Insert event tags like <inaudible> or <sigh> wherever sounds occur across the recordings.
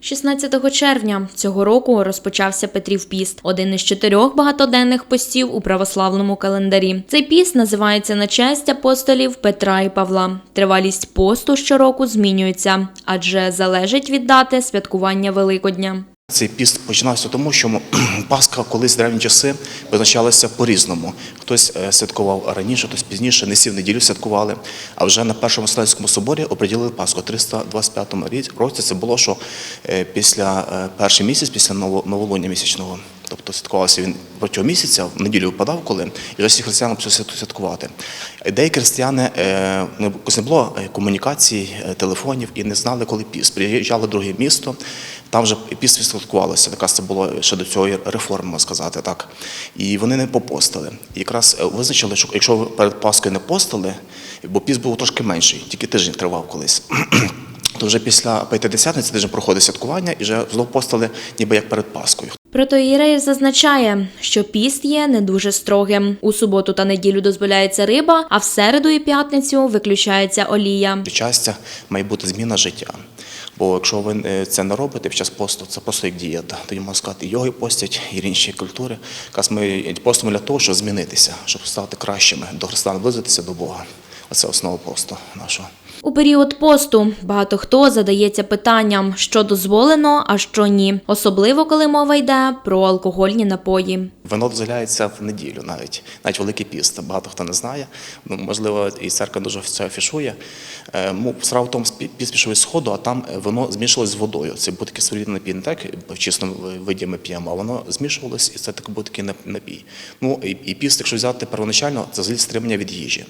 16 червня цього року розпочався Петрів піст, один із чотирьох багатоденних постів у православному календарі. Цей піст називається на честь апостолів Петра і Павла. Тривалість посту щороку змінюється, адже залежить від дати святкування Великодня. Цей піст починався тому, що <clears throat> Пасха колись в древні часи визначалася по-різному. Хтось е, святкував раніше, хтось пізніше, не сів неділю святкували. А вже на першому Вселенському соборі оприділили Пасху. У 325 рі- році це було, що е, після е, перший місяць, після ново- новолуння місячного. Тобто святкувався він протягом місяця, в неділю випадав коли, і всі християни почали святкувати. Деякі християни е, не було е, комунікацій, е, телефонів і не знали, коли піст. Приїжджали в друге місто, там вже піст святкувалося. Якраз це було ще до цієї реформи, сказати так. І вони не попостили. І якраз визначили, що якщо перед Паскою не постили, бо піст був трошки менший, тільки тиждень тривав колись. <clears throat> То вже після П'ятидесятниці тиждень проходить святкування і вже знов постили, ніби як перед Паскою. Протоїреїв зазначає, що піст є не дуже строгим. У суботу та неділю дозволяється риба, а в середу і п'ятницю виключається олія. Щастя має бути зміна життя. Бо якщо ви е, це не робите під час посту, це просто як дієта. Тоді можна сказати, йоги постять, і інші культури. Якраз ми постимо для того, щоб змінитися, щоб стати кращими, до Христа наблизитися до Бога. Оце основа посту нашого. У період посту багато хто задається питанням, що дозволено, а що ні, особливо коли мова йде про алкогольні напої. Вино дозволяється в неділю навіть, навіть Великий піст. Багато хто не знає. Ну, можливо, і церква дуже це афішує. Е, Справа в тому, піст пішов із сходу, а там е, воно змішувалось з водою. Це був такий своєрідний напій, не так в чистому виді ми п'ємо, а воно змішувалось, і це такий був такий напій. Ну, і, і піст, якщо взяти первоначально, це взагалі стримання від їжі.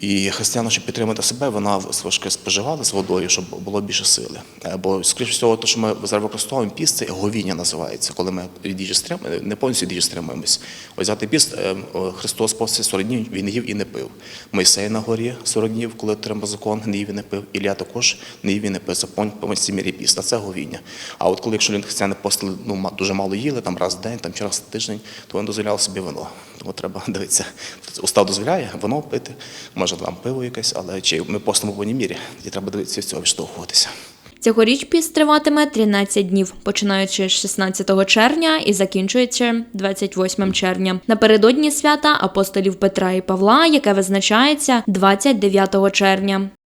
І християни, щоб підтримати себе, вона важке споживала з водою, щоб було більше сили. Бо, скоріш всього, те, що ми зараз використовуємо піст, це говіння називається, коли ми від стрим... не повністю від їжі стримуємось. Ось взяти піст, е, Христос постив 40 днів, він їв і не пив. Мойсей на горі 40 днів, коли отримав закон, не їв і не пив. Ілля також не їв і не пив. Це повністю мірі піст, а це говіння. А от коли, якщо люди християни постили, ну, дуже мало їли, там раз в день, там чи раз тиждень, то вони дозволяли собі вино. Тому треба дивитися. Устав дозволяє вино пити, може там пиво якесь, але чи ми постимо в повній мірі, і треба дивитися з цього відштовхуватися. Цьогоріч піст триватиме 13 днів, починаючи з 16 червня і закінчуючи 28 червня. Напередодні свята апостолів Петра і Павла, яке визначається 29 червня.